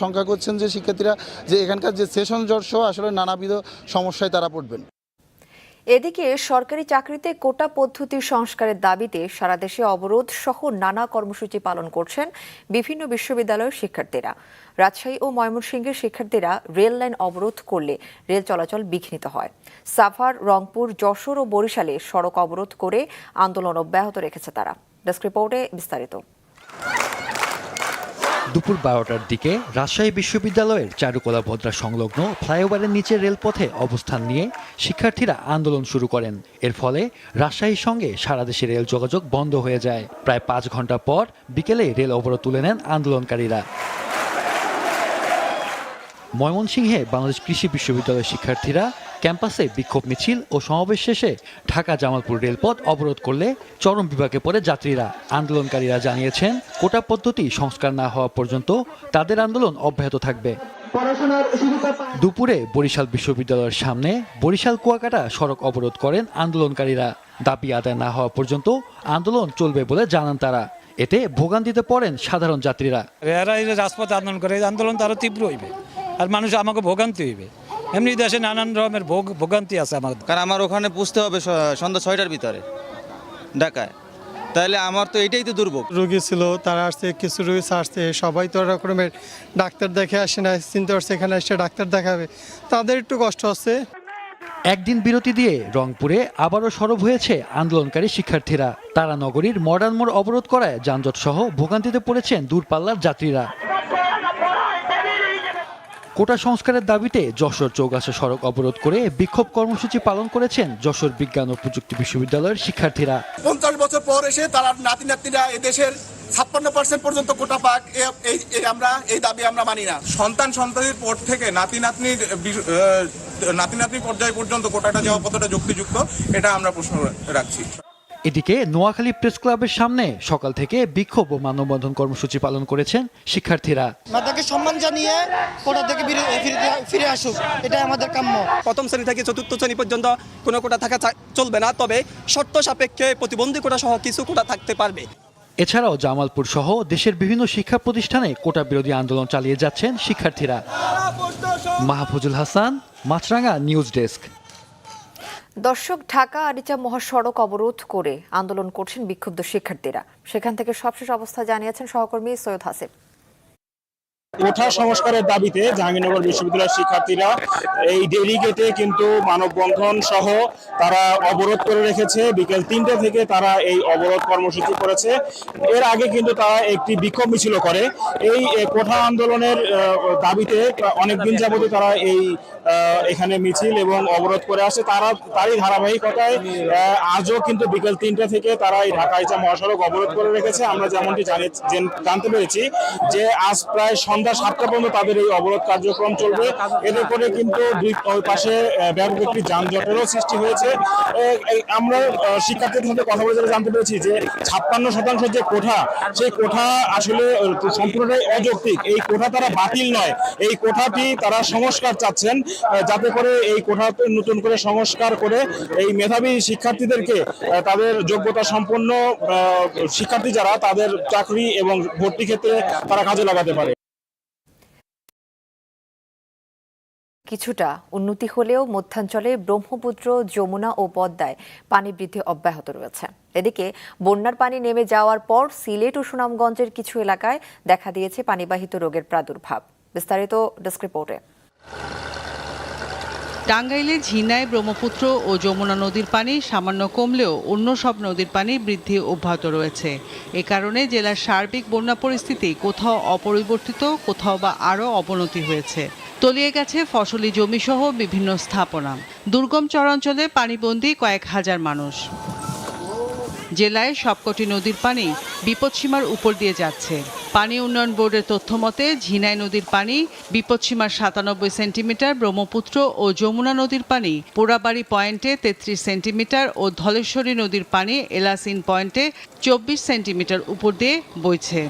শঙ্কা করছেন যে শিক্ষার্থীরা যে এখানকার যে সেশন জ্বর সহ আসলে নানাবিধ সমস্যায় তারা পড়বেন। এদিকে সরকারি চাকরিতে কোটা পদ্ধতির সংস্কারের দাবিতে সারা দেশে অবরোধ সহ নানা কর্মসূচি পালন করছেন বিভিন্ন বিশ্ববিদ্যালয়ের শিক্ষার্থীরা। রাজশাহী ও ময়মনসিংহের শিক্ষার্থীরা রেল লাইন অবরোধ করলে রেল চলাচল বিঘ্নিত হয়। সাভার, রংপুর, যশোর ও বরিশালে সড়ক অবরোধ করে আন্দোলন অব্যাহত রেখেছে তারা। ডেস্ক রিপোর্টে বিস্তারিত। দুপুর বারোটার দিকে রাজশাহী বিশ্ববিদ্যালয়ের চারুকলা ভদ্রা সংলগ্ন ফ্লাইওভারের নিচে রেলপথে অবস্থান নিয়ে শিক্ষার্থীরা আন্দোলন শুরু করেন। এর ফলে রাজশাহীর সঙ্গে সারা দেশে রেল যোগাযোগ বন্ধ হয়ে যায়। প্রায় পাঁচ ঘণ্টা পর বিকেলে রেল অবরোধ তুলে নেন আন্দোলনকারীরা। ময়মনসিংহে বাংলাদেশ কৃষি বিশ্ববিদ্যালয়ের শিক্ষার্থীরা ক্যাম্পাসে বিক্ষোভ মিছিল ও সমাবেশ শেষে ঢাকা জামালপুর রেলপথ অবরোধ করলে চরম বিভাগে পড়ে যাত্রীরা। আন্দোলনকারীরা জানিয়েছেন কোটা পদ্ধতি সংস্কার না হওয়া পর্যন্ত তাদের আন্দোলন অব্যাহত থাকবে। দুপুরে বরিশাল বিশ্ববিদ্যালয়ের সামনে বরিশাল কুয়াকাটা সড়ক অবরোধ করেন আন্দোলনকারীরা। দাবি আদায় না হওয়া পর্যন্ত আন্দোলন চলবে বলে জানান তারা। এতে ভোগান্তিতে পড়েন সাধারণ যাত্রীরা। রাজপথে আন্দোলন করে আন্দোলন তো আরও তীব্র হইবে। আর মানুষ আমাকে ভোগান্তি হইবে। এমনি দেশে নানান রকমের ভোগ ভোগান্তি আছে আমাদের কারণ আমার ওখানে পুষতে হবে স- সন্ধ্যা ছয়টার ভিতরে ঢাকায়। তাহলে আমার তো এটাই তো দুর্ভোগ। রোগী ছিল তারা আসছে কিছু রোগী আসছে সবাই তো রকমের ডাক্তার দেখে আসে না চিন্তা করছে এখানে এসে ডাক্তার দেখাবে। তাদের একটু কষ্ট হচ্ছে। একদিন বিরতি দিয়ে রংপুরে আবারও সরব হয়েছে আন্দোলনকারী শিক্ষার্থীরা। তারা নগরীর মডার্ন মোড় অবরোধ করায় যানজট সহ ভোগান্তিতে পড়েছেন দূরপাল্লার যাত্রীরা। কোটা সংস্কারের দাবিতে যশোর চৌগাছা সড়ক অবরোধ করে বিক্ষোভ কর্মসূচি পালন করেছেন যশোর বিজ্ঞান ও প্রযুক্তি বিশ্ববিদ্যালয়ের শিক্ষার্থীরা। পঞ্চাশ বছর পর এসে তারা নাতি নাতনিরা এদেশের ছাপ্পান্ন পার্সেন্ট পর্যন্ত কোটা পাক এই আমরা, এই দাবি আমরা মানি না। সন্তান সন্তানের পর থেকে নাতি নাতনির নাতি নাতনি পর্যায় পর্যন্ত কোটাটা যাওয়া কতটা যুক্তিযুক্ত, এটা আমরা প্রশ্ন রাখছি। এদিকে নোয়াখালী প্রেস ক্লাবের সামনে সকাল থেকে বিক্ষোভ ও মানববন্ধন কর্মসূচি পালন করেছেন শিক্ষার্থীরা। মাতাকে সম্মান জানিয়ে কোটা থেকে ফিরে- আসুক। এটাই আমাদের কাম্য। প্রথম শ্রেণি থেকে চতুর্থ শ্রেণি পর্যন্ত কোনো কোটা থাকা চলবে না তবে শর্ত সাপেক্ষে প্রতিবন্ধী কোটা সহ কিছু কোটা থাকতে পারবে। এছাড়াও জামালপুর সহ দেশের বিভিন্ন শিক্ষা প্রতিষ্ঠানে কোটা বিরোধী আন্দোলন চালিয়ে যাচ্ছেন শিক্ষার্থীরা। Mahfuzul Hasan Maasranga news desk. দর্শক ঢাকা আরিচা মহাসড়ক অবরোধ করে আন্দোলন করছেন বিক্ষুব্ধ শিক্ষার্থীরা। সেখান থেকে সবশেষ অবস্থা জানিয়েছেন সহকর্মী সৈয়দ হাসিব। কোঠা সংস্কারের দাবিতে জাহাঙ্গীরনগর বিশ্ববিদ্যালয়ের শিক্ষার্থীরা এই ডেলিগেটে কিন্তু মানববন্ধন সহ তারা অবরোধ করে রেখেছে। বিকেল তিনটে থেকে তারা এই অবরোধ কর্মসূচি করেছে। এর আগে কিন্তু তারা একটি বিক্ষোভ মিছিল করে। এই কোঠা আন্দোলনের দাবিতে অনেক দিন যাবতীয় তারা এই এখানে মিছিল এবং অবরোধ করে আসে। তারা, তারই ধারাবাহিকতায় আজও কিন্তু বিকেল তিনটে থেকে তারা এই ঢাকা ইচা মহাসড়ক অবরোধ করে রেখেছে। আমরা যেমনটি জানি জেন- জানতে পেরেছি যে আজ প্রায় সন্ধ্যা সাতটা পর্যন্ত তাদের এই অবরোধ কার্যক্রম চলবে। এতে করে কিন্তু দুই পাশে ব্যাপক একটি যানজটেরও সৃষ্টি হয়েছে। আমরা শিক্ষার্থীদের সাথে কথা বলে জানতে পেরেছি যে ছাপ্পান্ন শতাংশ যে কোঠা, সেই কোঠা আসলে সম্পূর্ণটাই অযৌক্তিক। এই কোঠা তারা বাতিল নয়। এই কোঠাটি তারা সংস্কার চাচ্ছেন যাতে করে এই কোঠাতে নতুন করে সংস্কার করে এই মেধাবী শিক্ষার্থীদেরকে তাদের যোগ্যতা সম্পন্ন শিক্ষার্থী যারা, তাদের চাকরি এবং ভর্তি ক্ষেত্রে তারা কাজে লাগাতে পারে। কিছুটা উন্নতি হলেও মধ্যাঞ্চলে ব্রহ্মপুত্র, যমুনা ও পদ্মায় পানি বৃদ্ধি অব্যাহত রয়েছে। এদিকে বন্যার পানি নেমে যাওয়ার পর সিলেট ও সুনামগঞ্জের কিছু এলাকায় দেখা দিয়েছে পানিবাহিত রোগের প্রাদুর্ভাব। বিস্তারিত ডেস্ক রিপোর্টে। টাঙ্গাইলে ঝিনায় ব্রহ্মপুত্র ও যমুনা নদীর পানি সামান্য কমলেও অন্য সব নদীর পানি বৃদ্ধি অব্যাহত রয়েছে। এ কারণে জেলার সার্বিক বন্যা পরিস্থিতি কোথাও অপরিবর্তিত, কোথাও বা আরও অবনতি হয়েছে। তলিয়ে গেছে ফসলি জমিসহ বিভিন্ন স্থাপনা। দুর্গম চরাঞ্চলে পানিবন্দী কয়েক হাজার মানুষ। জেলায় সবকটি নদীর পানি বিপদসীমার উপর দিয়ে যাচ্ছে। পানি উন্নয়ন বোর্ডের তথ্য মতে, ঝিনাই নদীর পানি বিপদসীমার সাতানব্বই সেন্টিমিটার, ব্রহ্মপুত্র ও যমুনা নদীর পানি পোড়াবাড়ি পয়েন্টে তেত্রিশ সেন্টিমিটার ও ধলেশ্বরী নদীর পানি এলাসিন পয়েন্টে চব্বিশ সেন্টিমিটার উপর দিয়ে বইছে।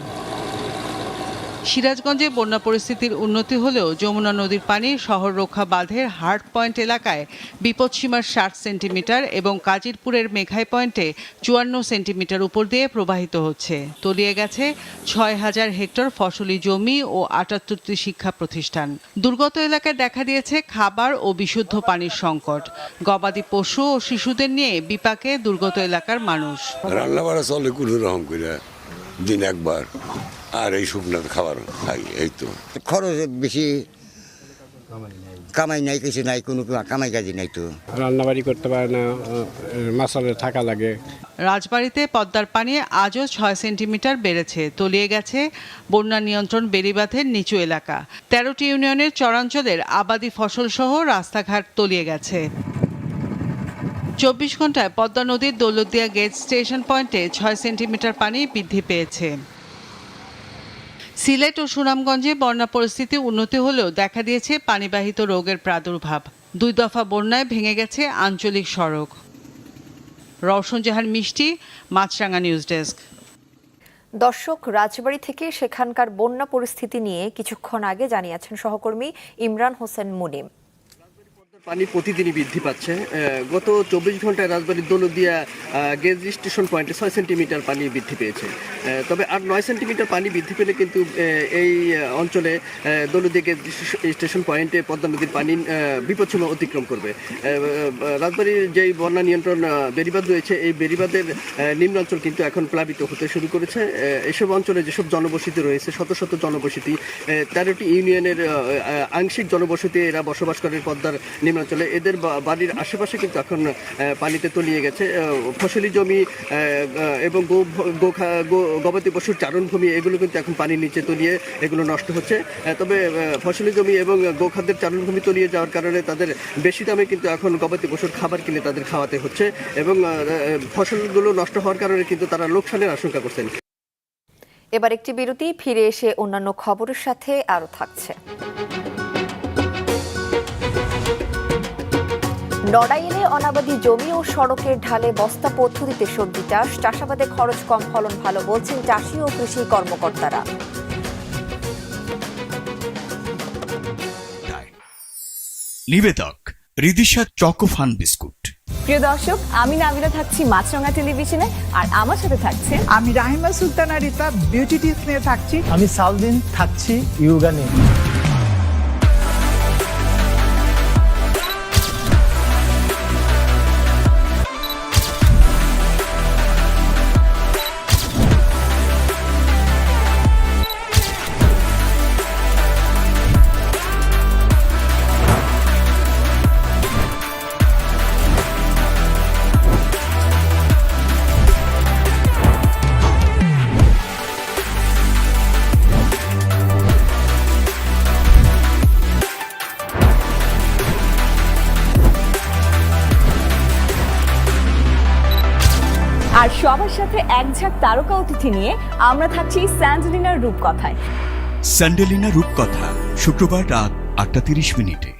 সিরাজগঞ্জে বন্যা পরিস্থিতির উন্নতি হলেও যমুনা নদীর পানি শহর রক্ষা বাঁধের হার্ট পয়েন্ট এলাকায়। বিপদসীমার ষাট সেন্টিমিটার এবং কাজিরপুরের মেঘাই পয়েন্টে চুয়ান্ন সেন্টিমিটার উপর দিয়ে প্রবাহিত হচ্ছে। তলিয়ে গেছে ছয় হাজার হেক্টর ফসলি জমি ও আটাত্তরটি শিক্ষা প্রতিষ্ঠান। দুর্গত এলাকায় দেখা দিয়েছে খাবার ও বিশুদ্ধ পানির সংকট। গবাদি পশু ও শিশুদের নিয়ে বিপাকে দুর্গত এলাকার মানুষ। রান্না চলে কোনো রকম করে দিন একবার। আর এই শুকনো খাবার খাই এই তো। খরচ বেশি কামাই নাই কিছু নাই কোনো কামাই কাজি নাই তো। রান্নাবাড়ি করতে পারে না মাসালে থাকা লাগে। রাজবাড়িতে পদ্মার পানি আজও ছয় সেন্টিমিটার বেড়েছে তলিয়ে গেছে বন্যা নিয়ন্ত্রণ বেড়িবাঁধের নিচু এলাকা। তেরোটি ইউনিয়নের চরাঞ্চলের আবাদি ফসল সহ রাস্তাঘাট তলিয়ে গেছে। চব্বিশ ঘন্টায় পদ্মা নদীর দৌলতদিয়া গেট স্টেশন পয়েন্টে ছয় সেন্টিমিটার পানি বৃদ্ধি পেয়েছে। সিলেট ও সুনামগঞ্জে বন্যা পরিস্থিতি উন্নতি হলেও দেখা দিয়েছে পানিবাহিত রোগের প্রাদুর্ভাব। দুই দফা বন্যায় ভেঙে গেছে আঞ্চলিক সড়ক। রওশন জাহান, মিষ্টি, মাছরাঙা নিউজ ডেস্ক। দর্শক, রাজবাড়ী থেকে সেখানকার বন্যা পরিস্থিতি নিয়ে কিছুক্ষণ আগে জানিয়েছেন সহকর্মী ইমরান হোসেন মুনিম। পানি প্রতিদিনই বৃদ্ধি পাচ্ছে। গত চব্বিশ ঘন্টায় রাজবাড়ির দৌলদিয়া গেজ স্টেশন পয়েন্টে ছয় সেন্টিমিটার পানি বৃদ্ধি পেয়েছে। তবে আর নয় সেন্টিমিটার পানি বৃদ্ধি পেলে কিন্তু এই অঞ্চলে দৌলদিয়া গেজ স্টেশন পয়েন্টে পদ্মা নদীর পানি বিপদসীমা অতিক্রম করবে। রাজবাড়ির যেই বন্যা নিয়ন্ত্রণ আহ, বেড়িবাঁধ রয়েছে এই বেড়িবাঁধের আহ, নিম্নাঞ্চল কিন্তু এখন প্লাবিত হতে শুরু করেছে। এসব অঞ্চলে যেসব জনবসতি রয়েছে শত শত জনবসতি তেরোটি ইউনিয়নের আংশিক জনবসতি এরা বসবাস করে পদ্মার নিম্নাঞ্চলে এদের বাড়ির আশেপাশে কিন্তু এখন পানিতে তলিয়ে গেছে। ফসলি জমি এবং গো গবাদি পশুর চারণভূমি এগুলো কিন্তু এখন পানির নিচে তলিয়ে এগুলো নষ্ট হচ্ছে। তবে ফসলি জমি এবং গোখাদ্যের চারণভূমি তলিয়ে যাওয়ার কারণে তাদের বেশি দামে কিন্তু এখন গবাদি পশুর খাবার কিনে তাদের খাওয়াতে হচ্ছে এবং ফসলগুলো নষ্ট হওয়ার কারণে কিন্তু তারা লোকসানের আশঙ্কা করছেন। এবার একটি বিরতি, ফিরে এসে অন্যান্য খবরের সাথে আরও থাকছে। নড়াইলে অনাবাদি জমি ও সড়কের ঢালে বস্তা পদ্ধতিতে সবজি চাষ। চাষাবাদে খরচ কম ফলন ভালো বলছেন চাষি ও কৃষি কর্মকর্তারা। নিবেদক রিদিশা চকোফান বিস্কুট। প্রিয় দর্শক আমি নাবিলা থাকছি মাছরাঙা টেলিভিশনে আর আমার সাথে থাকছে আমি রাহিমা সুলতানা রিতা বিউটি টিপস নিয়ে থাকছি। আমি সালদিন থাকছি ইয়োগা নিয়ে সবার এক ঝাঁক তারকা অতিথি নিয়ে আমরা থাকছি স্যান্ডেলিনার রূপকথায়। স্যান্ডেলিনা রূপকথা শুক্রবার রাত আটটা তিরিশ মিনিটে।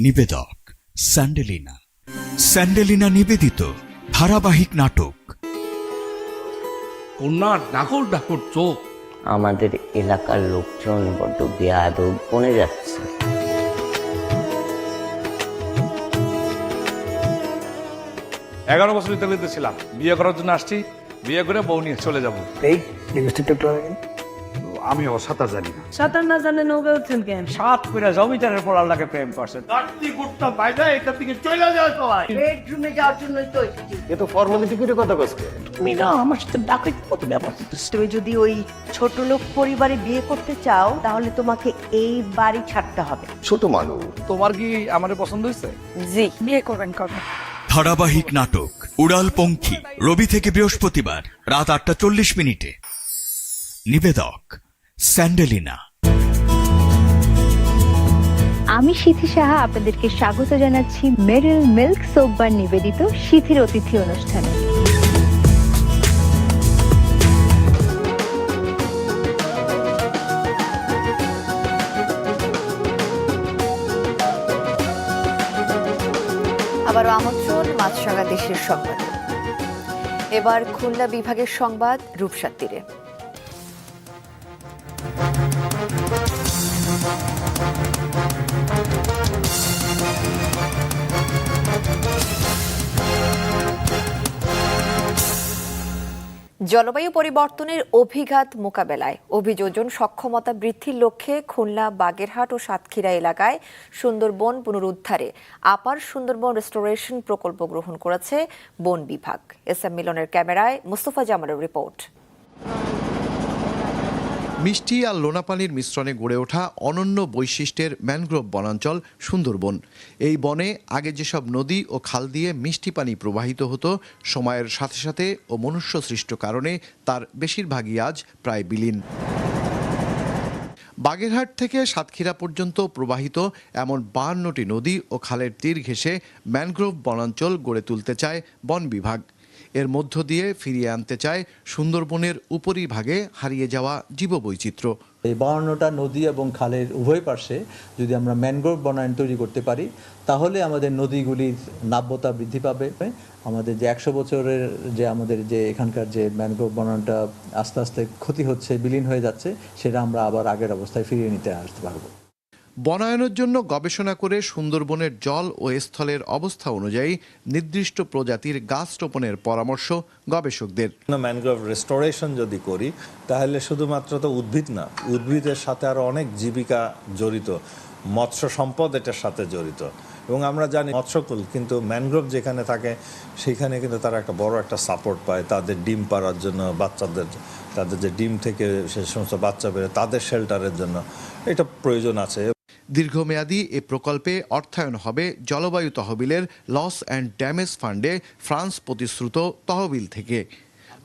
নিবেদক স্যান্ডেলিনা। স্যান্ডেলিনা নিবেদিত ধারাবাহিক নাটক। কন্যার ডাকর ডাকর চোখ। আমাদের এলাকার লোকজন বড্ড বেয়াদব বনে যাচ্ছে। এগারো বছর ইতালিতে ছিলাম। বিয়ে করার জন্য আসছি বিয়ে করে বউ নিয়ে চলে যাব। এই লিপস্টিকটা একটু আমি অ সাঁতার জানি না। সাঁতার না জানে নৌকা উঠছেন কেন? সাত করে জমিদারের পর আল্লাহকে প্রেম করছেন বেডরুমে যাওয়ার জন্যই তো এ তো ফর্মালিটি করে কথা তুমি না আমার সাথে ডাকাইতে কত ব্যাপার। তুমি যদি ওই ছোট লোক পরিবারে বিয়ে করতে চাও তাহলে তোমাকে এই বাড়ি ছাড়তে হবে। ছোট মানুষ তোমার কি আমার পছন্দ হয়েছে? জি বিয়ে করবেন কবে? ধারাবাহিক নাটক উড়াল পঙ্খী রবি থেকে বৃহস্পতিবার, রাত আটটা চল্লিশ মিনিটে। নিবেদক, স্যান্ডেলিনা। আমি সিথি সাহা, আপনাদেরকে স্বাগত জানাচ্ছি মেরিল মিল্ক সোপবার নিবেদিত সিথির অতিথি অনুষ্ঠানে। আবারও আমন্ত্রণ মাছরাঙা দেশের সংবাদ। এবার খুলনা বিভাগের সংবাদ রূপসার তীরে। জলবায়ু পরিবর্তনের অভিঘাত মোকাবেলায়। অভিযোজন সক্ষমতা বৃদ্ধির লক্ষ্যে খুলনা, বাগেরহাট ও সাতক্ষীরা এলাকায় সুন্দরবন পুনরুদ্ধারে আপার সুন্দরবন রেস্টোরেশন প্রকল্প গ্রহণ করেছে বন বিভাগ। এস এম মিলনের ক্যামেরায় মুস্তফা জামালের রিপোর্ট। মিষ্টি আর লোনা পানির মিশ্রণে গড়ে ওঠা অনন্য বৈশিষ্ট্যের ম্যানগ্রোভ বনাঞ্চল সুন্দরবন। এই বনে আগে যেসব নদী ও খাল দিয়ে মিষ্টি পানি প্রবাহিত হতো, সময়ের সাথে সাথে ও মনুষ্য সৃষ্ট কারণে তার বেশিরভাগই আজ প্রায় বিলীন। বাগেরহাট থেকে সাতক্ষীরা পর্যন্ত প্রবাহিত এমন বাহান্নটি নদী ও খালের তীর ঘেঁষে ম্যানগ্রোভ বনাঞ্চল গড়ে তুলতে চায় বন বিভাগ। এর মধ্য দিয়ে ফিরিয়ে আনতে চায় সুন্দরবনের উপরিভাগে হারিয়ে যাওয়া জীববৈচিত্র্য। এই বাউন্নটা নদী এবং খালের উভয় পার্শ্বে যদি আমরা ম্যানগ্রোভ বনায়ন তৈরি করতে পারি, তাহলে আমাদের নদীগুলির নাব্যতা বৃদ্ধি পাবে। আমাদের যে একশো বছরের যে আমাদের যে এখানকার যে ম্যানগ্রোভ বনায়নটা আস্তে আস্তে ক্ষতি হচ্ছে, বিলীন হয়ে যাচ্ছে, সেটা আমরা আবার আগের অবস্থায় ফিরিয়ে নিতে আসতে পারব। বনায়নের জন্য গবেষণা করে সুন্দরবনের জল ও স্থলের অবস্থা অনুযায়ী নির্দিষ্ট প্রজাতির গাছ রোপণের পরামর্শ গবেষকদের। ম্যানগ্রোভ রেস্টোরেশন যদি করি, তাহলে শুধুমাত্র তো উদ্ভিদ না, উদ্ভিদের সাথে আরও অনেক জীবিকা জড়িত, মৎস্য সম্পদ এটার সাথে জড়িত। এবং আমরা জানি মৎস্যকুল, কিন্তু ম্যানগ্রোভ যেখানে থাকে, সেখানে কিন্তু তারা একটা বড় একটা সাপোর্ট পায়, তাদের ডিম পাড়ার জন্য, বাচ্চাদের, তাদের যে ডিম থেকে সে সমস্ত বাচ্চা বেরোয়, তাদের শেল্টারের জন্য। এটা প্রয়োজন আছে। দীর্ঘমেয়াদী এ প্রকল্পে অর্থায়ন হবে জলবায়ু তহবিলের লস অ্যান্ড ড্যামেজ ফান্ডে ফ্রান্স প্রতিশ্রুত তহবিল থেকে।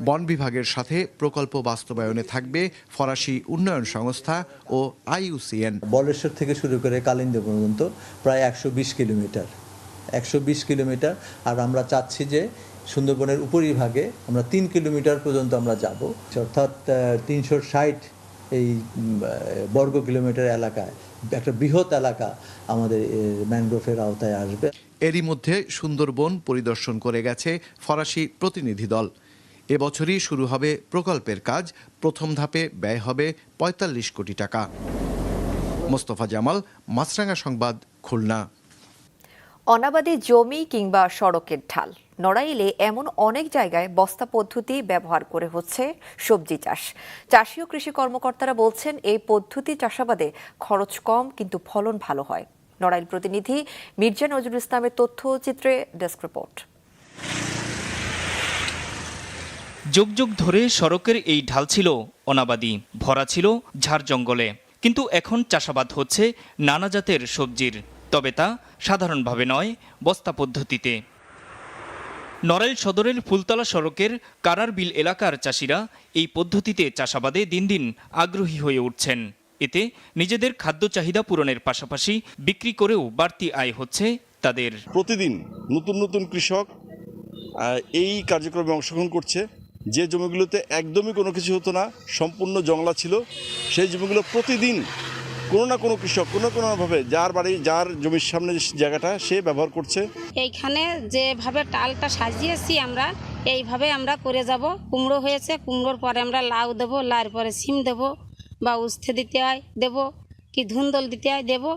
বন বিভাগের সাথে প্রকল্প বাস্তবায়নে থাকবে ফরাসি উন্নয়ন সংস্থা ও আইইউসিএন বলেশ্বর থেকে শুরু করে কালিন্দ পর্যন্ত প্রায় একশো বিশ কিলোমিটার। একশো বিশ কিলোমিটার, আর আমরা চাচ্ছি যে সুন্দরবনের উপরিভাগে আমরা তিন কিলোমিটার পর্যন্ত আমরা যাব। অর্থাৎ তিনশো ষাট এই বর্গ কিলোমিটার এলাকায়। একটা বৃহৎ এলাকা আমাদের ম্যানগ্রোভের আওতায় আসবে। এরই মধ্যে সুন্দরবন পরিদর্শন করে গেছে ফরাসি প্রতিনিধি দল। এবছরই শুরু হবে প্রকল্পের কাজ। প্রথম ধাপে ব্যয় হবে পঁয়তাল্লিশ কোটি টাকা। মোস্তফা জামাল মাছরাঙ্গা সংবাদ খুলনা। অনাবাদী জমি কিংবা সড়কের ঢাল। নড়াইলে এমন অনেক জায়গায় বস্তা পদ্ধতি ব্যবহার করে হচ্ছে সবজি চাষ। চাষি ও কৃষি কর্মকর্তারা বলছেন, এই পদ্ধতি চাষাবাদে খরচ কম, কিন্তু ফলন ভালো হয়। নড়াইল প্রতিনিধি মির্জা নজরুল ইসলামের তথ্যচিত্রে ডেস্ক রিপোর্ট। যুগ যুগ ধরে সড়কের এই ঢাল ছিল অনাবাদি, ভরা ছিল ঝাড় জঙ্গলে। কিন্তু এখন চাষাবাদ হচ্ছে নানা জাতের সবজির। তবে তা সাধারণভাবে নয়, বস্তা পদ্ধতিতে। নড়াইল সদরের ফুলতলা সড়কের কারার বিল এলাকার চাষিরা এই পদ্ধতিতে চাষাবাদে দিন দিন আগ্রহী হয়ে উঠছেন। এতে নিজেদের খাদ্য চাহিদা পূরণের পাশাপাশি বিক্রি করেও বাড়তি আয় হচ্ছে তাদের। প্রতিদিন নতুন নতুন কৃষক এই কার্যক্রমে অংশগ্রহণ করছে। যে জমিগুলোতে একদমই কোনো কিছু হতো না, সম্পূর্ণ জংলা ছিল, সেই জমিগুলো প্রতিদিন কোনো না কোনো কৃষক কোনো কোনোভাবে যার বাড়ি যার জমির সামনে যে জায়গাটা সে ব্যবহার করছে। এইখানে যেভাবে টালটা সাজিয়েছি আমরা এইভাবে আমরা করে যাব। কুমড়ো হয়েছে কুমড়োর পরে আমরা লাউ দেবো লাউর পরে সিম দেবো বা উস্তে দিতে হয় দেবো কি ধুন্দল দিতে হয় দেবো।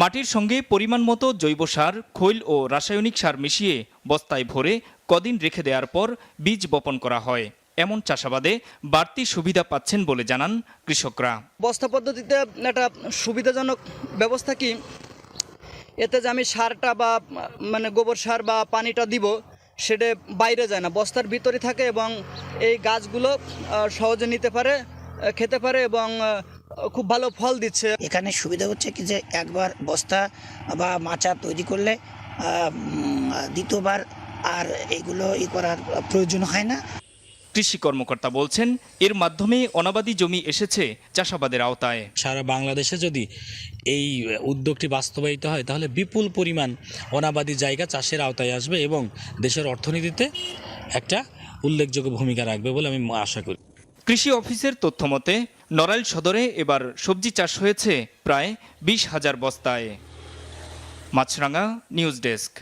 মাটির সঙ্গে পরিমাণ মতো জৈব সার খৈল ও রাসায়নিক সার মিশিয়ে বস্তায় ভরে কদিন রেখে দেওয়ার পর বীজ বপন করা হয়। এমন চাষাবাদে বাড়তি সুবিধা পাচ্ছেন বলে জানান কৃষকরা। বস্তা পদ্ধতিতে একটা সুবিধাজনক ব্যবস্থা কি? এতে যে আমি সারটা বা মানে গোবর সার বা পানিটা দিব সেটা বাইরে যায় না। বস্তার ভিতরে থাকে এবং এই গাছগুলো সহজে নিতে পারে খেতে পারে এবং খুব ভালো ফল দিচ্ছে। এখানে সুবিধা হচ্ছে কি যে একবার বস্তা বা মাচা তৈরি করলে দ্বিতীয়বার আর এগুলো ই করার প্রয়োজন হয় না। কৃষি কর্মকর্তা বলছেন এর মাধ্যমে অনাবাদি জমি এসেছে চাষাবাদের আওতায়। সারা বাংলাদেশে যদি এই উদ্যোগটি বাস্তবায়িত হয় তাহলে বিপুল পরিমাণ অনাবাদি জায়গা চাষের আওতায় আসবে এবং দেশের অর্থনীতিতে একটা উল্লেখযোগ্য ভূমিকা রাখবে বলে আমি আশা করি। কৃষি অফিসের তথ্য মতে নড়াইল সদরে এবার সবজি চাষ হয়েছে প্রায় বিশ হাজার বস্তায়। মাছরাঙা নিউজ ডেস্ক।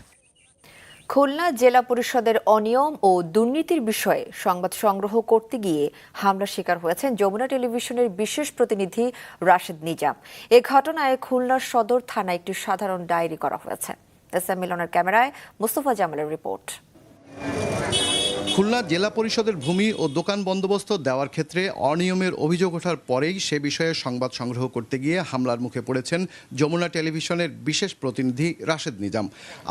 খুলনা জেলা পরিষদের অনিয়ম ও দুর্নীতির বিষয়ে সংবাদ সংগ্রহ করতে গিয়ে হামলা শিকার হয়েছেন যমুনা টেলিভিশনের বিশেষ প্রতিনিধি রাশেদ নিজাম। এ ঘটনায় খুলনা সদর থানায় একটি সাধারণ ডায়েরি করা হয়েছে। মিলনের ক্যামেরায় মুস্তফা জামালের রিপোর্ট। খুলনা জেলা পরিষদের ভূমি ও দোকান বন্দোবস্ত দেওয়ার ক্ষেত্রে অনিয়মের অভিযোগ ওঠার পরেই সে বিষয়ে সংবাদ সংগ্রহ করতে গিয়ে হামলার মুখে পড়েছেন যমুনা টেলিভিশনের বিশেষ প্রতিনিধি রাশেদ নিজাম।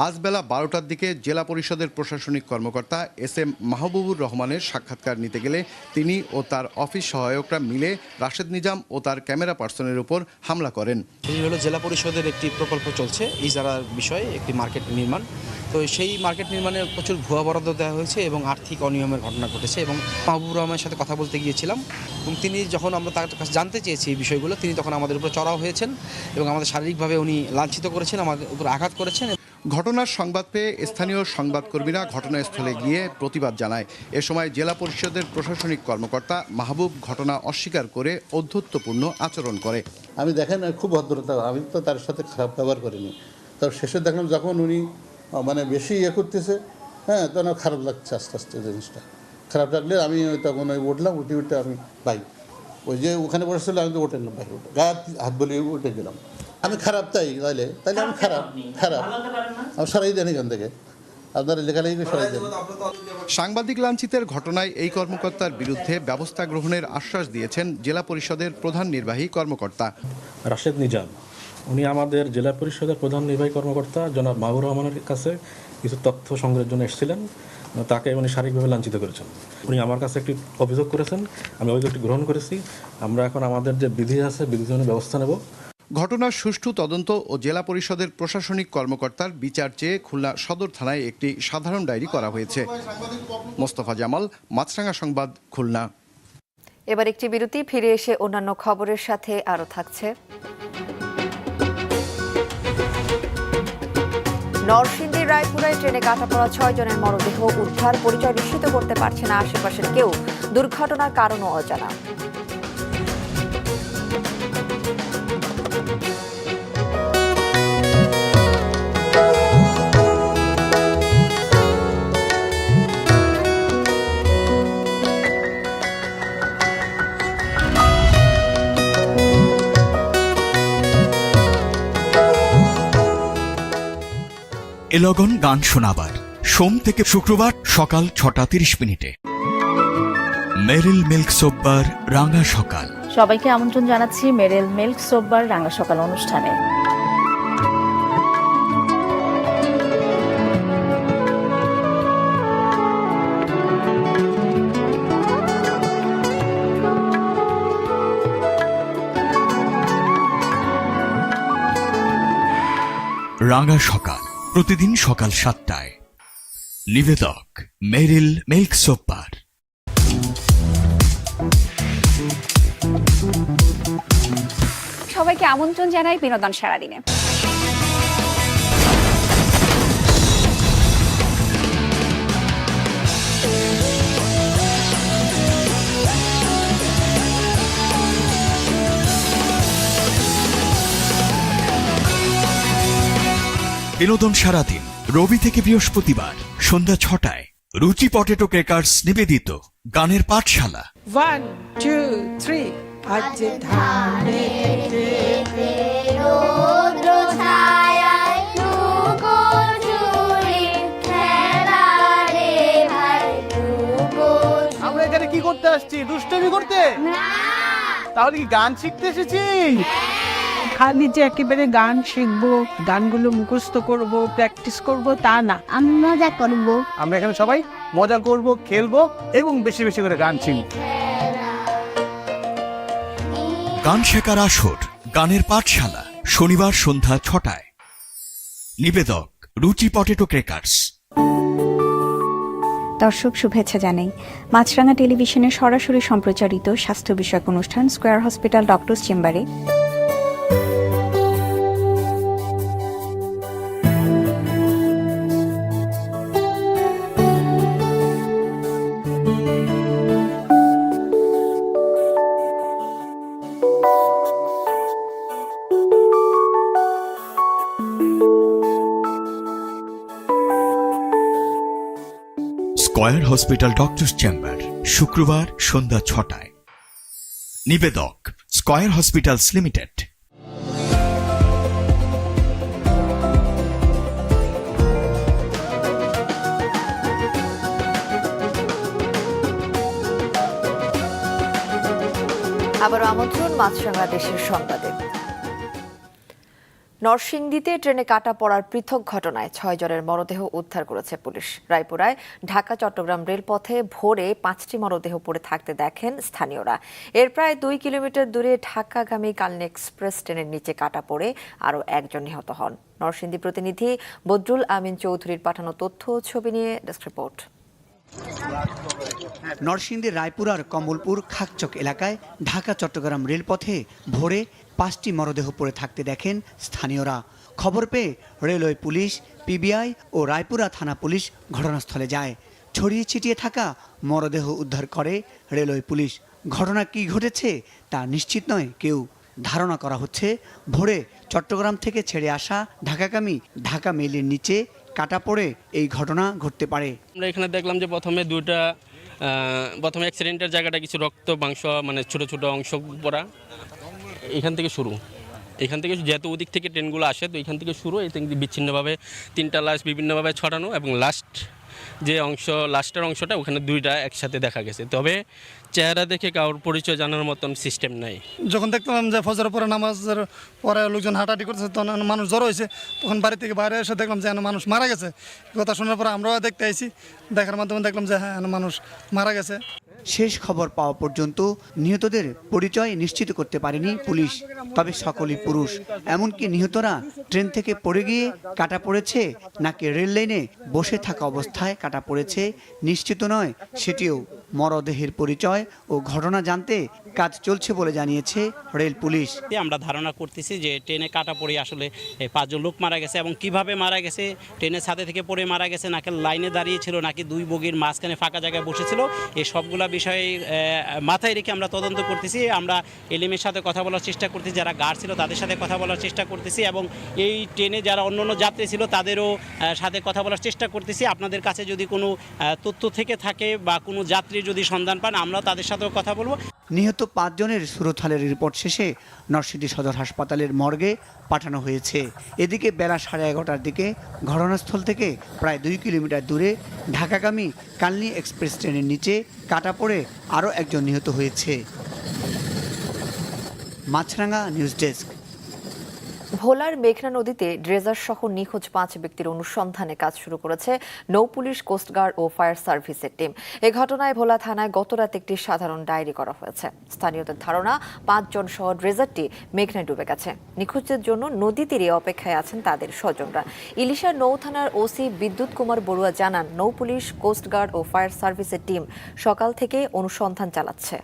আজ বেলা বারোটার দিকে জেলা পরিষদের প্রশাসনিক কর্মকর্তা এস এম মাহবুবুর রহমানের সাক্ষাৎকার নিতে গেলে তিনি ও তার অফিস সহায়করা মিলে রাশেদ নিজাম ও তার ক্যামেরা পার্সনের উপর হামলা করেন। এই হলো জেলা পরিষদের একটি প্রকল্প চলছে, এই ইজারার বিষয়ে একটি মার্কেট নির্মাণ। তো সেই মার্কেট নির্মাণে প্রচুর ভুয়া বরাদ্দ দেওয়া হয়েছে এবং আর্থিক অনিয়মের ঘটনা ঘটেছে এবং মাহবুব রহমানের সাথে কথা বলতে গিয়েছিলাম এবং তিনি যখন আমরা তার কাছে জানতে চেয়েছি এই বিষয়গুলো তিনি তখন আমাদের উপর চড়াও হয়েছেন এবং আমাদের শারীরিকভাবে উনি লাঞ্ছিত করেছেন আমাদের উপর আঘাত করেছেন। ঘটনার সংবাদ পেয়ে স্থানীয় সংবাদকর্মীরা ঘটনাস্থলে গিয়ে প্রতিবাদ জানায়। এ সময় জেলা পরিষদের প্রশাসনিক কর্মকর্তা মাহবুব ঘটনা অস্বীকার করে অধ্যত্বপূর্ণ আচরণ করে। আমি দেখেন খুব ভদ্রতা আমি তো তার সাথে খারাপ ব্যবহার করিনি। তার শেষে দেখলাম যখন উনি মানে বেশি ইয়ে করতেছে হ্যাঁ তখন খারাপ লাগছে আস্তে আস্তে জিনিসটা। খারাপ লাগলে আমি ওই তখন ওই উঠলাম উঠে উঠে আমি বাই। ওই যে ওখানে বসেছিল আমি তো উঠে নিলাম বাইরে উঠে। গা হাত বলে উঠে গেলাম। আমি খারাপ তাই তাইলে তাইলে আমি খারাপ খারাপ। আমি সরাই দেন এখান থেকে। আপনারা লেখালেখি করে সরাই দেন। সাংবাদিক লাঞ্ছিতের ঘটনায় এই কর্মকর্তার বিরুদ্ধে ব্যবস্থা গ্রহণের আশ্বাস দিয়েছেন জেলা পরিষদের প্রধান নির্বাহী কর্মকর্তা। রাশেদ নিজাম উনি আমাদের জেলা পরিষদের প্রধান নির্বাহী কর্মকর্তা জনাব মাহবুর রহমানের কাছে কিছু তথ্য সংগ্রহের জন্য এসেছিলেন। তাকে উনি শারীরিকভাবে লাঞ্ছিত করেছেন। উনি আমার কাছে একটি অভিযোগ করেছেন। আমি অভিযোগটি গ্রহণ করেছি। আমরা এখন আমাদের যে বিধি আছে বিধির জন্য ব্যবস্থা নেব। ঘটনার সুষ্ঠু তদন্ত ও জেলা পরিষদের প্রশাসনিক কর্মকর্তার বিচার চেয়ে খুলনা সদর থানায় একটি সাধারণ ডায়েরি করা হয়েছে। মোস্তফা জামাল মাছরাঙ্গা সংবাদ খুলনা। এবার একটি বিরতি ফিরে এসে অন্যান্য খবরের সাথে আরও থাকছে। নরসিংদীর রায়পুরায় ট্রেনে কাটা পড়া ছয় জনের মরদেহ উদ্ধার, পরিচয় নিশ্চিত করতে পারছে না আশেপাশের কেউ। দুর্ঘটনার কারণও অজানা। এলগন গান শোনাবার। সোম থেকে শুক্রবার সকাল ছটা তিরিশ মিনিটে। মেরিল মিল্ক সোপবার রাঙা সকাল। সবাইকে আমন্ত্রণ জানাচ্ছি মেরেল মিল্ক সোববার রাঙা সকাল অনুষ্ঠানে। রাঙা সকাল। প্রতিদিন সকাল সাতটায়। নিবেদক মেরিল মিল্ক সোপার সবাইকে আমন্ত্রণ জানাই বিনোদন সারাদিনে। বিনোদন সারাদিন রবি থেকে বৃহস্পতিবার সন্ধ্যা ছটায়। রুচি পটেটো ক্রেকার্স নিবেদিত গানের পাঠশালা. আজ ধানে আমরা এখানে কি করতে আসছি? দুষ্টমি করতে? তাহলে কি গান শিখতে এসেছি? খালি যে একেবারে গান শিখব গানগুলো মুখস্থ করব প্র্যাকটিস করব তা না। আমি মজা করব। আমরা এখানে সবাই মজা করব খেলব এবং বেশি বেশি করে গান শিখব। গান শেখার আসর গানের পাঠশালা শনিবার সন্ধ্যা ছটায়। নিবেদক রুচি পটেটো ক্রেকার্স। দর্শক শুভেচ্ছা জানাই। মাছরাঙা টেলিভিশনে সরাসরি সম্প্রচারিত স্বাস্থ্য বিষয়ক অনুষ্ঠান স্কোয়ার হসপিটাল ডক্টরস চেম্বারে। হসপিটাল ডক্টর চেম্বার, শুক্রবার সন্ধ্যা ছটায়। নিবেদক, স্কয়ার হসপিটালস লিমিটেড। আবারও আমন্ত্রণ, মাছরাঙা দেশের সংবাদে। নরসিংদীতে ট্রেনে কাটা পড়ার পৃথক ঘটনায় ছয় জনের মরদেহ উদ্ধার করেছে পুলিশ। রায়পুরায় ঢাকা, চট্টগ্রাম রেলপথে ভোরে পাঁচটি মরদেহ পড়ে থাকতে দেখেন স্থানীয়রা। এর প্রায় দুই কিলোমিটার দূরে ঢাকাগামী কালনি এক্সপ্রেস ট্রেনের নিচে কাটা পড়ে আরও একজন নিহত হন। নরসিংদী প্রতিনিধি বদরুল আমিন চৌধুরীর পাঠানো তথ্য ছবি নিয়ে ডেস্ক রিপোর্ট। নরসিংদীর রায়পুরার কমলপুর খাকচক এলাকায় ঢাকা, চট্টগ্রাম রেলপথে ভোরে পাঁচটি মরদেহ পড়ে থাকতে দেখেন স্থানীয়রা। খবর পেয়ে রেলওয়ে পুলিশ পিবিআই ও রায়পুরা থানা পুলিশ ঘটনাস্থলে যায়। ছড়িয়ে ছিটিয়ে থাকা মরদেহ উদ্ধার করে রেলওয়ে পুলিশ। ঘটনা কি ঘটেছে তা নিশ্চিত নয় কেউ। ধারণা করা হচ্ছে ভোরে চট্টগ্রাম থেকে ছেড়ে আসা ঢাকাগামী ঢাকা মেলের নিচে কাটা পড়ে এই ঘটনা ঘটতে পারে। আমরা এখানে দেখলাম যে প্রথমে আহ, প্রথমে অ্যাক্সিডেন্টের জায়গাটা কিছু রক্ত মাংস মানে ছোট ছোট অংশ পড়া এখান থেকে শুরু। এখান থেকে যেহেতু ওদিক থেকে ট্রেনগুলো আসে, তো এখান থেকে শুরু, এই থেকে বিচ্ছিন্নভাবে তিনটা লাশ বিভিন্নভাবে ছড়ানো এবং লাস্ট যে অংশ লাস্টের অংশটা, ওখানে দুইটা একসাথে দেখা গেছে। তবে চেহারা দেখে কারোর পরিচয় জানার মতন সিস্টেম নাই। যখন দেখলাম যে ফজর পরে নামাজের পরে লোকজন হাঁটাহাঁটি করতেছে, তখন মানুষ জড়ো হয়েছে। তখন বাড়ি থেকে বাইরে এসে দেখলাম যে মানুষ মারা গেছে। কথা শোনার পরে আমরাও দেখতে আইছি। দেখার মাধ্যমে দেখলাম যে হ্যাঁ এখানে মানুষ মারা গেছে। শেষ খবর পাওয়া পর্যন্ত নিহতদের পরিচয় নিশ্চিত করতে পারেনি পুলিশ। তবে সকলই পুরুষ। এমনকি নিহতরা ট্রেন থেকে পড়ে গিয়ে কাটা পড়েছে নাকি রেল লাইনে বসে থাকা অবস্থায় কাটা পড়েছে, নিশ্চিত নয়, সেটিও মরদেহের পরিচয় ও ঘটনা জানতে কাজ চলছে বলে জানিয়েছে রেল পুলিশ। আমরা ধারণা করতেছি যে ট্রেনে কাটা পড়ে আসলে পাঁচজন লোক মারা গেছে এবং কীভাবে মারা গেছে, ট্রেনের ছাদে থেকে পড়ে মারা গেছে, নাকি লাইনে দাঁড়িয়ে ছিল, নাকি দুই বগির মাঝখানে ফাঁকা জায়গায় বসেছিল, এই সবগুলা বিষয়ে মাথায় রেখে আমরা তদন্ত করতেছি। আমরা এলিমের সাথে কথা বলার চেষ্টা করতেছি, যারা গার্ড ছিল তাদের সাথে কথা বলার চেষ্টা করতেছি এবং এই ট্রেনে যারা অন্য অন্য যাত্রী ছিল তাদেরও সাথে কথা বলার চেষ্টা করতেছি। আপনাদের কাছে যদি কোনো তথ্য থেকে থাকে বা কোনো যাত্রী যদি সন্ধান পান আমরা তাদের সাথেও কথা বলব। নিহত পাঁচজনের সুরথালের রিপোর্ট শেষে নরসিংদী সদর হাসপাতালের মর্গে পাঠানো হয়েছে। এদিকে বেলা সাড়ে এগারোটার দিকে ঘটনাস্থল থেকে প্রায় দুই কিলোমিটার দূরে ঢাকাগামী কালনি এক্সপ্রেস ট্রেনের নিচে কাটা পড়ে আরও একজন নিহত হয়েছে। Maasranga news desk. ভোলার মেঘনা নদীতে ড্রেজার সহ নিখোঁজ পাঁচ ব্যক্তির অনুসন্ধানে কাজ শুরু করেছে নৌ পুলিশ কোস্টগার্ড ও ফায়ার সার্ভিসের টিম। এ ঘটনায় ভোলা থানায় গতরাতে একটি সাধারণ ডায়েরি করা হয়েছে। স্থানীয়দের ধারণা, পাঁচজন সহ ড্রেজারটি মেঘনায় ডুবে গেছে। নিখোঁজের জন্য নদী তীরে অপেক্ষায় আছেন তাদের স্বজনরা। ইলিশা নৌ থানার ওসি বিদ্যুৎ কুমার বড়ুয়া জানান, নৌ পুলিশ কোস্টগার্ড ও ফায়ার সার্ভিসের টিম সকাল থেকে অনুসন্ধান চালাচ্ছে।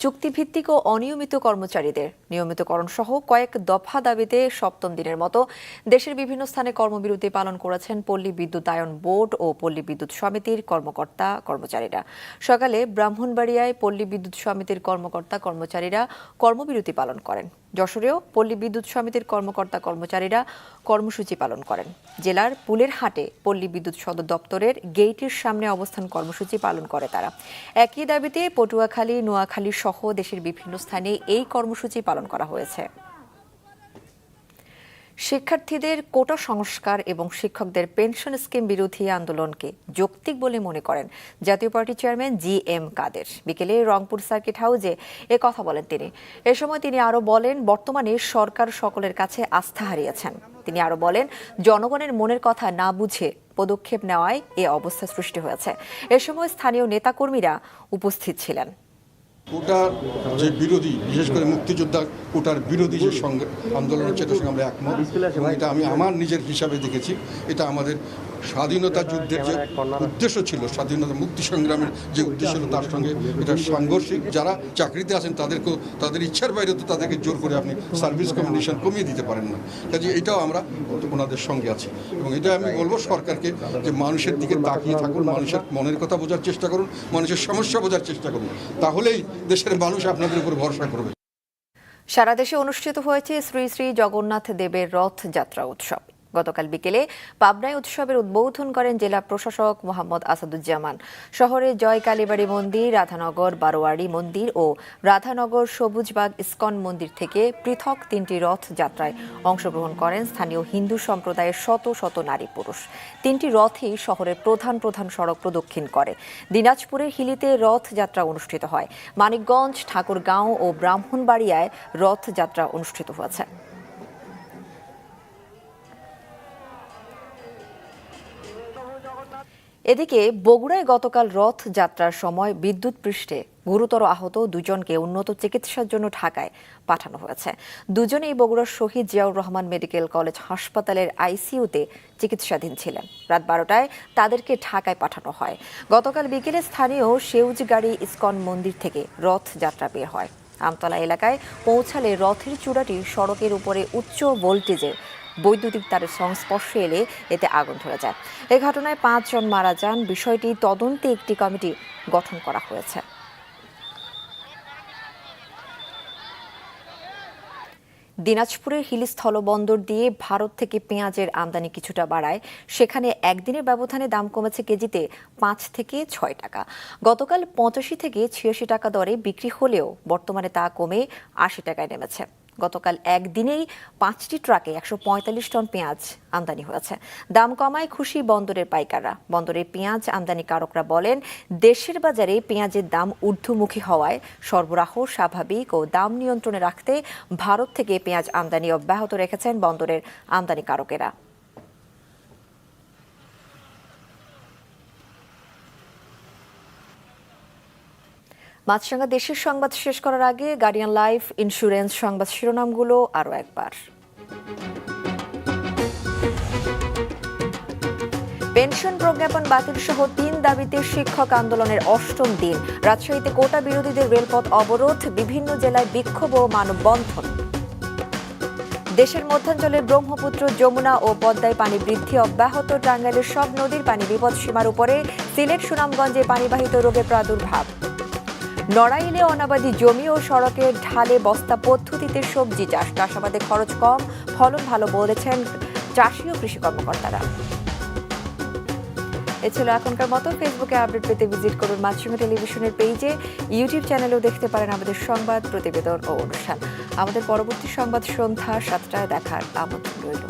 চুক্তিভিত্তিক ও অনিয়মিত কর্মচারীদের। নিয়মিতকরণ সহ কয়েক দফা দাবিতে সপ্তম দিনের মতো দেশের বিভিন্ন স্থানে কর্মবিরতি পালন করেছেন পল্লী বিদ্যুতায়ন বোর্ড ও পল্লী বিদ্যুৎ সমিতির কর্মকর্তা, কর্মচারীরা। সকালে ব্রাহ্মণবাড়িয়ায় পল্লী বিদ্যুৎ সমিতির কর্মকর্তা, কর্মচারীরা কর্মবিরতি পালন করেন। যশোরেও পল্লী বিদ্যুৎ সমিতির কর্মকর্তা কর্মচারীরা কর্মসূচি পালন করেন। জেলার পুলের হাটে পল্লী বিদ্যুৎ সদর দপ্তরের গেইটের সামনে অবস্থান কর্মসূচি পালন করে তারা। একই দাবিতে পটুয়াখালী, নোয়াখালী সহ দেশের বিভিন্ন স্থানে এই কর্মসূচি পালন করা হয়েছে। শিক্ষার্থীদের কোটা সংস্কার এবং শিক্ষকদের পেনশন স্কিম বিরোধী আন্দোলনকে যৌক্তিক বলে মনে করেন Jatiya party chairman G M Quader. বিকেলে রংপুর সার্কিট হাউসে এ কথা বলেন তিনি। এ সময় তিনি আরও বলেন, বর্তমানে সরকার সকলের কাছে আস্থা হারিয়েছেন। তিনি আরও বলেন, জনগণের মনের কথা না বুঝে পদক্ষেপ নেওয়ায় এ অবস্থা সৃষ্টি হয়েছে। এ সময় স্থানীয় নেতাকর্মীরা উপস্থিত ছিলেন। কোটার যে বিরোধী, বিশেষ করে মুক্তিযোদ্ধা কোটার বিরোধী যে সঙ্গে আন্দোলন হচ্ছে, এটার সঙ্গে আমরা একমত। এবং এটা আমি আমার নিজের হিসাবে দেখেছি। এটা আমাদের স্বাধীনতা যুদ্ধের যে উদ্দেশ্য ছিল স্বাধীনতা মুক্তি সংগ্রামের যে উদ্দেশ্য ছিল তার সঙ্গে এটা সাংঘর্ষিক। যারা চাকরিতে আছেন তাদেরকেও তাদের ইচ্ছার বাইরে তো তাদেরকে জোর করে আপনি সার্ভিস কমিউনিকেশন কমিয়ে দিতে পারেন না। কাজে এটাও আমরা ওনাদের সঙ্গে আছি। এবং এটা আমি বলব সরকারকে যে মানুষের দিকে তাকিয়ে থাকুন মানুষের মনের কথা বোঝার চেষ্টা করুন মানুষের সমস্যা বোঝার চেষ্টা করুন। তাহলেই দেশের মানুষ আপনাদের উপর ভরসা করবে। সারা দেশে অনুষ্ঠিত হয়েছে শ্রী শ্রী জগন্নাথ দেবের রথযাত্রা উৎসব। গতকাল বিকেলে পাবনায় উৎসবের উদ্বোধন করেন জেলা প্রশাসক মোহাম্মদ আসাদুজ্জামান। শহরে জয় কালীবাড়ি মন্দির, রাধানগর, বারোয়ারি মন্দির ও রাধানগর সবুজবাগ ইস্কন মন্দির থেকে পৃথক তিনটি রথ যাত্রায় অংশগ্রহণ করেন স্থানীয় হিন্দু সম্প্রদায়ের শত শত নারী পুরুষ। তিনটি রথই শহরের প্রধান প্রধান সড়ক প্রদক্ষিণ করে। দিনাজপুরের হিলিতে রথযাত্রা অনুষ্ঠিত হয়। মানিকগঞ্জ, ঠাকুরগাঁও ও ব্রাহ্মণবাড়িয়ায় রথযাত্রা অনুষ্ঠিত হয়েছে। এদিকে বগুড়ায় গতকাল রথ যাত্রার সময় বিদ্যুৎ পৃষ্ঠে গুরুতর আহত দুজনকে উন্নত চিকিৎসার জন্য ঢাকায় পাঠানো হয়েছে। দুজনেই বগুড়ার শহীদ জিয়াউর রহমান মেডিকেল কলেজ হাসপাতালের আইসিইউতে চিকিৎসাধীন ছিলেন। রাত বারোটায় তাদেরকে ঢাকায় পাঠানো হয়। গতকাল বিকেলে স্থানীয় সেউজ গাড়ি ইস্কন মন্দির থেকে রথ যাত্রা বের হয়। আমতলা এলাকায় পৌঁছালে রথের চূড়াটি সড়কের উপরে উচ্চ ভোল্টেজের বৈদ্যুতিক তারের সংস্পর্শে এলে এতে আগুন ধরে যায়। এ ঘটনায় পাঁচজন মারা যান। বিষয়টি তদন্তে একটি কমিটি গঠন করা হয়েছে। দিনাজপুরের হিল স্থলবন্দর দিয়ে ভারত থেকে পেঁয়াজের আমদানি কিছুটা বাড়ায়। সেখানে একদিনের ব্যবধানে দাম কমেছে কেজিতে পাঁচ থেকে ছয় টাকা। গতকাল পঁচাশি থেকে ছিয়াশি টাকা দরে বিক্রি হলেও বর্তমানে তা কমে আশি টাকায় নেমেছে। গতকাল একদিনেই পাঁচটি ট্রাকে একশো পঁয়তাল্লিশ টন পেঁয়াজ আমদানি হয়েছে। দাম কমায় খুশি বন্দরের পাইকাররা। বন্দরের পেঁয়াজ আমদানিকারকরা বলেন, দেশের বাজারে পেঁয়াজের দাম ঊর্ধ্বমুখী হওয়ায় সরবরাহ স্বাভাবিক ও দাম নিয়ন্ত্রণে রাখতে ভারত থেকে পেঁয়াজ আমদানি অব্যাহত রেখেছেন বন্দরের আমদানিকারকেরা। মাছরাঙ্গা দেশের সংবাদ শেষ করার আগে গার্ডিয়ান লাইফ ইন্স্যুরেন্স সংবাদ শিরোনামগুলো আরও একবার। পেনশন প্রজ্ঞাপন বাতিল সহ তিন দাবিতে শিক্ষক আন্দোলনের অষ্টম দিন। রাজশাহীতে কোটা বিরোধীদের রেলপথ অবরোধ, বিভিন্ন জেলায় বিক্ষোভ ও মানববন্ধন। দেশের মধ্যাঞ্চলে ব্রহ্মপুত্র, যমুনা ও পদ্মায় পানি বৃদ্ধি অব্যাহত, টাঙ্গাইলের সব নদীর পানি বিপদ সীমার উপরে সিলেট সুনামগঞ্জে পানিবাহিত রোগের প্রাদুর্ভাব। নড়াইলে অনাবাদী জমি ও সড়কের ঢালে বস্তা পদ্ধতিতে সবজি চাষ। চাষাবাদে খরচ কম, ফলন ভালো বলেছেন চাষি ও কৃষি কর্মকর্তারা। এ ছিল এখনকার মতো। ফেসবুকে আপডেট পেতে ভিজিট করুন মাছরুমা টেলিভিশনের পেজে ইউটিউব চ্যানেলেও দেখতে পারেন আমাদের সংবাদ, প্রতিবেদন ও অনুষ্ঠান। আমাদের পরবর্তী সংবাদ সন্ধ্যা সাতটায় দেখার আমন্ত্রণ রইল।